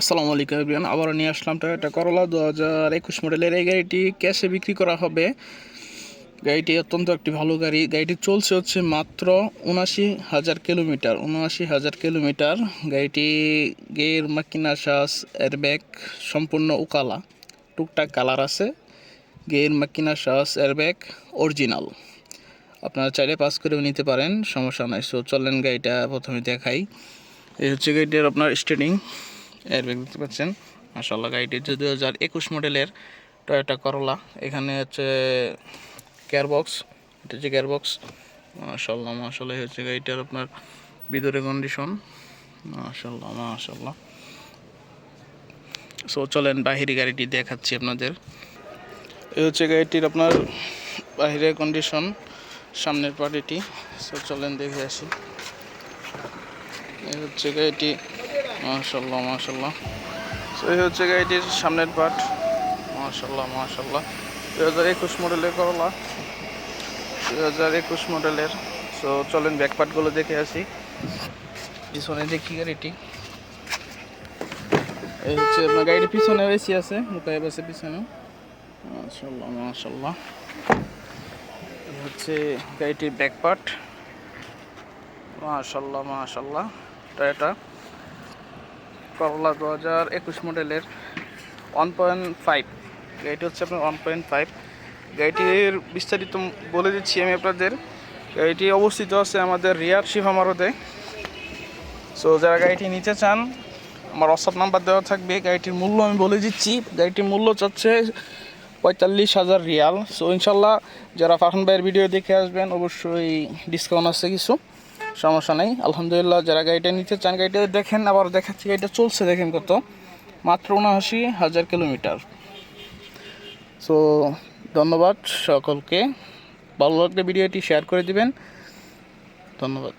আসসালামু আলাইকুম এভরিওয়ান, আবারও নিয়ে আসলাম টয়োটা করলা দু হাজার একুশ মডেলের এই গাড়িটি ক্যাশে বিক্রি করা হবে। গাড়িটি অত্যন্ত একটি ভালো গাড়ি। গাড়িটি চলছে হচ্ছে মাত্র উনাশি হাজার কিলোমিটার। উনআশি হাজার কিলোমিটার। গাড়িটি গের মাকিনা শ্বাস এয়ারব্যাগ সম্পূর্ণ উকালা। টুকটাক কালার আছে। গের মাকিনা শ্বাস এয়ারব্যাগ অরিজিনাল আপনারা চাইলে পাস করেও নিতে পারেন, সমস্যা নাই। সো চলেন গাড়িটা প্রথমে দেখাই। এই হচ্ছে গাড়িটার আপনার স্টেডিং এয়ারব্যাগ দেখতে পাচ্ছেন। মাসাল্লাহ গাড়িটি দু হাজার একুশ মডেলের টয়োটা করলা এখানে হচ্ছে গিয়ারবক্স এটা হচ্ছে গিয়ারবক্স মাসাল্লাহ মাসাল্লাহ হচ্ছে গাড়িটার আপনার ভিতরে কন্ডিশন মাসাল্লাহ মাসাল্লাহ সো চলেন বাহিরি গাড়িটি দেখাচ্ছি আপনাদের। এই হচ্ছে গাড়িটির আপনার বাহিরের কন্ডিশন সামনের পার্টিটি সো চলেন দেখে আসি। এই হচ্ছে গাড়িটি মাশাল্লাহ মাশাল্লাহ তো এই হচ্ছে গাড়িটির সামনের পার্ট মাশাল্লাহ মাশাল্লাহ দু হাজার একুশ মডেলের করলা দু হাজার একুশ মডেলের সো চলেন ব্যাক পার্টগুলো দেখে আসি। পিছনে দেখি গাড়িটি। এই হচ্ছে আপনার গাড়ির পিছনে এসি আছে মোটাইব আছে পিছনে মাশাল্লাহ মাশাল্লাহ হচ্ছে গাড়িটির ব্যাক পার্ট মাশাল্লাহ মাশাল্লাহ টয়োটা করলা দু হাজার একুশ মডেলের ওয়ান পয়েন্ট ফাইভ গাড়িটি হচ্ছে আপনার ওয়ান পয়েন্ট ফাইভ গাড়িটির বিস্তারিত বলে দিচ্ছি আমি আপনাদের। গাড়িটি অবস্থিত আছে আমাদের রিয়ার শিভামারতে সো যারা গাড়িটি নিতে চান, আমার হোয়াটসঅ্যাপ নাম্বার দেওয়া থাকবে। গাড়িটির মূল্য আমি বলে দিচ্ছি। গাড়িটির মূল্য চাচ্ছে পঁয়তাল্লিশ হাজার রিয়াল। সো ইনশাল্লাহ যারা ফারহান ভাইয়ের ভিডিও দেখে আসবেন, অবশ্যই ডিসকাউন্ট আছে কিছু। সমস্যা নেই। আলহামদুলিল্লাহ, যারা গাড়িটা নিতে চান, গাড়িটা দেখেন, আবার দেখাচ্ছি গাড়িটা চলছে, দেখেন কত। মাত্র উনআশি হাজার কিলোমিটার। সো ধন্যবাদ সকলকে। ভালো লাগলে ভিডিওটি শেয়ার করে দিবেন। ধন্যবাদ।